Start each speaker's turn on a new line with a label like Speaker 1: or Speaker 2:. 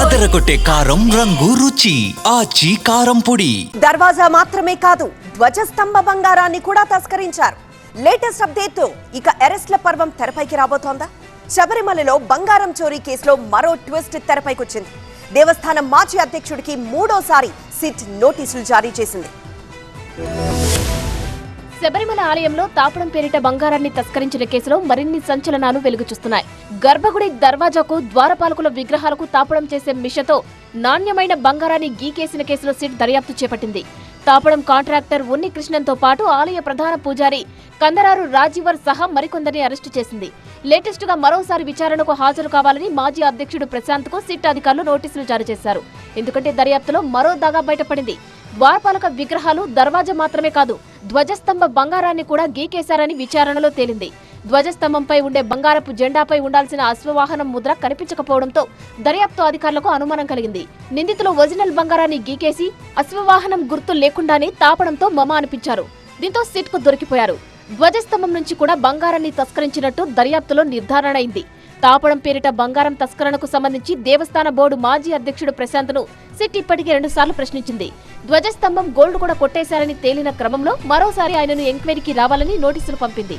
Speaker 1: అదరగొట్టే కారం రంగు రుచి ఆచి కారం పొడి.
Speaker 2: దర్వాజా మాత్రమే కాదు ధ్వజస్తంభ బంగారాన్ని కూడా తస్కరించారు. లేటెస్ట్ అప్డేట్తో ఇక అరెస్ట్ల పర్వం తెరపైకి రాబోతోందా? శబరిమలలో బంగారం చోరీ కేసులో మరో ట్విస్ట్ తెరపైకి వచ్చింది దేవస్థానం మాజీ అధ్యక్షుడికి మూడోసారి సిట్ నోటీసులు జారీ చేసింది.
Speaker 3: శబరిమల ఆలయంలో తాపడం పేరిట బంగారాన్ని తస్కరించిన కేసులో మరిన్ని సంచలనాలు వెలుగు చూస్తున్నాయి గర్భగుడి దర్వాజాకు ద్వారపాలకుల విగ్రహాలకు తాపడం చేసే మిషతో నాణ్యమైన బంగారాన్ని గీకేసిన కేసులో సిట్ దర్యాప్తు చేపట్టింది. తాపడం కాంట్రాక్టర్ ఉన్ని కృష్ణన్తో పాటు ఆలయ ప్రధాన పూజారి కందరారు రాజీవర్ సహా మరికొందరిని అరెస్టు చేసింది. లేటెస్ట్గా మరోసారి విచారణకు హాజరు కావాలని మాజీ అధ్యక్షుడు ప్రశాంత్కు సిట్ అధికారులు నోటీసులు జారీ చేశారు. ఎందుకంటే దర్యాప్తులో మరో దాగా బయటపడింది. ద్వారపాలక విగ్రహాలు దర్వాజా మాత్రమే కాదు ధ్వజస్తంభ బంగారాన్ని కూడా గీకేశారని విచారణలో తేలింది. ధ్వజస్తంభంపై ఉండే బంగారపు జెండాపై ఉండాల్సిన అశ్వవాహనం ముద్ర కనిపించకపోవడంతో దర్యాప్తు అధికారులకు అనుమానం కలిగింది. నిందితులు ఒరిజినల్ బంగారాన్ని గీకేసి అశ్వవాహనం గుర్తు లేకుండానే తాపడంతో మమ అనిపించారు. దీంతో సిట్కు దొరికిపోయారు. ధ్వజస్తంభం నుంచి కూడా బంగారాన్ని తస్కరించినట్టు దర్యాప్తులో నిర్ధారణ అయింది. తాపడం పేరిట బంగారం తస్కరణకు సంబంధించి దేవస్థాన బోర్డు మాజీ అధ్యక్షుడు ప్రశాంత్ను సిట్ ఇప్పటికే రెండుసార్లు ప్రశ్నించింది. ధ్వజస్తంభం గోల్డ్ కూడా కొట్టేశారని తేలిన క్రమంలో మరోసారి ఆయనను ఎంక్వైరీకి రావాలని నోటీసులు పంపింది.